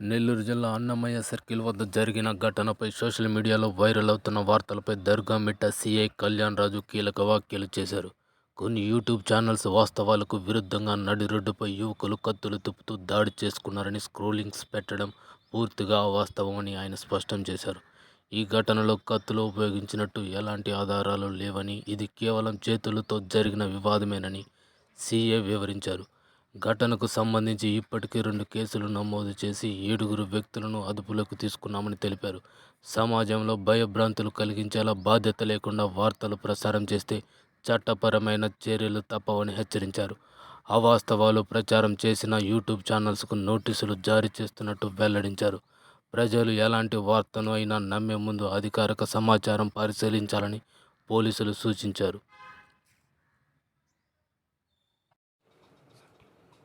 నెల్లూరు జిల్లా అన్నమయ్య సర్కిల్ వద్ద జరిగిన ఘటనపై సోషల్ మీడియాలో వైరల్ అవుతున్న వార్తలపై దర్గా మిట్ట సీఐ కళ్యాణ్ రాజు కీలక వ్యాఖ్యలు చేశారు. కొన్ని యూట్యూబ్ ఛానల్స్ వాస్తవాలకు విరుద్ధంగా నడి రోడ్డుపై యువకులు కత్తులు తిప్పుతూ దాడి చేసుకున్నారని స్క్రోలింగ్స్ పెట్టడం పూర్తిగా అవాస్తవమని ఆయన స్పష్టం చేశారు. ఈ ఘటనలో కత్తులు ఉపయోగించినట్టు ఎలాంటి ఆధారాలు లేవని ఇది కేవలం చేతులతో జరిగిన వివాదమేనని సీఏ వివరించారు. ఘటనకు సంబంధించి ఇప్పటికే రెండు కేసులు నమోదు చేసి ఏడుగురు వ్యక్తులను అదుపులోకి తీసుకున్నామని తెలిపారు. సమాజంలో భయభ్రాంతులు కలిగించేలా బాధ్యత లేకుండా వార్తలు ప్రసారం చేస్తే చట్టపరమైన చర్యలు తప్పవని హెచ్చరించారు. అవాస్తవాలు ప్రచారం చేసిన యూట్యూబ్ ఛానల్స్కు నోటీసులు జారీ చేస్తున్నట్టు వెల్లడించారు. ప్రజలు ఎలాంటి వార్తను అయినా నమ్మే ముందు అధికారిక సమాచారం పరిశీలించాలని పోలీసులు సూచించారు.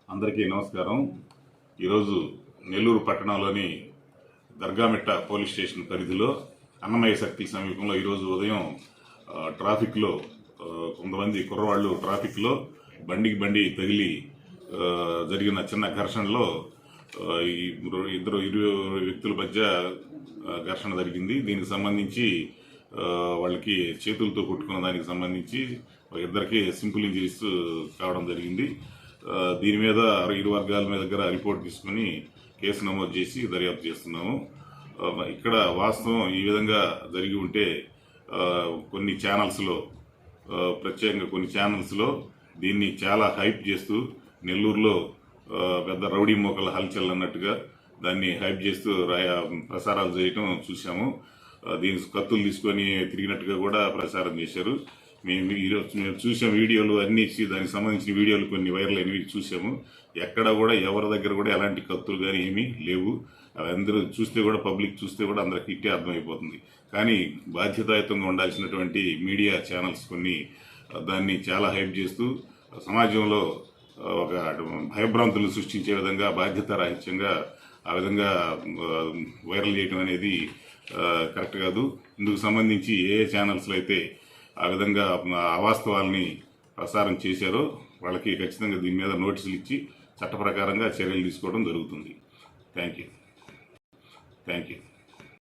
అందరికీ నమస్కారం. ఈరోజు నెల్లూరు పట్టణంలోని దర్గామిట్ట పోలీస్ స్టేషన్ పరిధిలో అన్నమయ్య శక్తి సమీపంలో ఈరోజు ఉదయం ట్రాఫిక్లో కొంతమంది కుర్రవాళ్ళు ట్రాఫిక్లో బండికి బండి తగిలి జరిగిన చిన్న ఘర్షణలో ఈ ఇద్దరు- ఇద్దరు ఇరు వ్యక్తుల మధ్య ఘర్షణ జరిగింది. దీనికి సంబంధించి వాళ్ళకి చేతులతో కొట్టుకున్న దానికి సంబంధించి ఇద్దరికి సింపుల్ ఇంజరీస్ కావడం జరిగింది. దీని మీద ఇరు వర్గాల మీద దగ్గర రిపోర్ట్ తీసుకుని కేసు నమోదు చేసి దర్యాప్తు చేస్తున్నాము. ఇక్కడ వాస్తవం ఈ విధంగా జరిగి ఉంటే కొన్ని ఛానల్స్లో ప్రత్యేకంగా కొన్ని ఛానల్స్లో దీన్ని చాలా హైప్ చేస్తూ నెల్లూరులో పెద్ద రౌడీ మోకల హల్చల్ అన్నట్టుగా దాన్ని హైప్ చేస్తూ రాయ- ప్రసారాలు చేయటం చూసాము ఆ, దీని కత్తులు తీసుకొని తిరిగినట్టుగా కూడా ప్రసారం చేశారు. మేము ఈరోజు మేము చూసాం వీడియోలు అన్ని ఇచ్చి దానికి సంబంధించిన వీడియోలు కొన్ని వైరల్ అయినవి చూసాము. ఎక్కడ కూడా ఎవరి దగ్గర కూడా ఎలాంటి కత్తులు కానీ ఏమీ లేవు. అవి అందరూ చూస్తే కూడా పబ్లిక్ చూస్తే కూడా అందరికి ఇట్టే అర్థమైపోతుంది. కానీ బాధ్యతాయుతంగా ఉండాల్సినటువంటి మీడియా ఛానల్స్ కొన్ని దాన్ని చాలా హైప్ చేస్తూ సమాజంలో ఒక భయభ్రాంతులు సృష్టించే విధంగా బాధ్యత రాహిత్యంగా ఆ విధంగా వైరల్ చేయడం అనేది కరెక్ట్ కాదు. ఇందుకు సంబంధించి ఏ ఛానల్స్లో అయితే ఆ విధంగా అవాస్తవాల్ని ప్రసారం చేశారో వాళ్ళకి ఖచ్చితంగా దీని మీద నోటీసులు ఇచ్చి చట్ట ప్రకారంగా చర్యలు తీసుకోవడం జరుగుతుంది. Thank you thank you